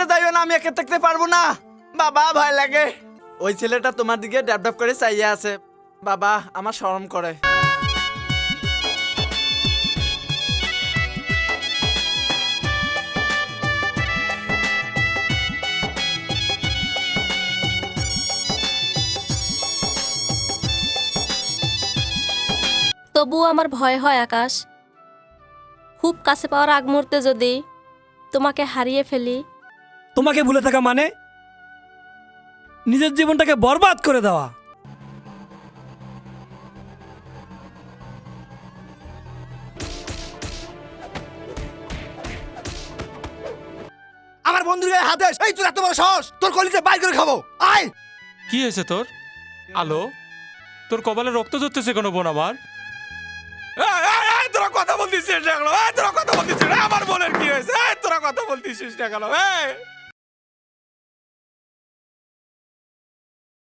আমি একে থাকতে পারব না। বাবা, ভয় লাগে। ওই ছেলেটা তোমার দিকে ড্যাপ ড্যাপ করে চাইয়ে আছে। বাবা, আমার শরম করে। তবুও আমার ভয় হয়, আকাশ। খুব কাছে পাওয়ার আগ মুহূর্তে যদি তোমাকে হারিয়ে ফেলি তোমাকে ভুলে থাকা মানে? নিজের জীবনটাকে বরবাদ করে দেওয়া। আমার বন্ধুর গায়ে হাত এই তোর এত বড় সাহস তোর কলিজে বাইর করে খাব। আয়! কি হয়েছে তোর? আলো? তোর কপালে রক্ত ঝরতেছে কেন বোন আমার? তোরা কথা বলতিস না তোরা কথা বলতিস আমার বোনের কি হয়েছে? তোরা কথা বলতিস না কেন? এই!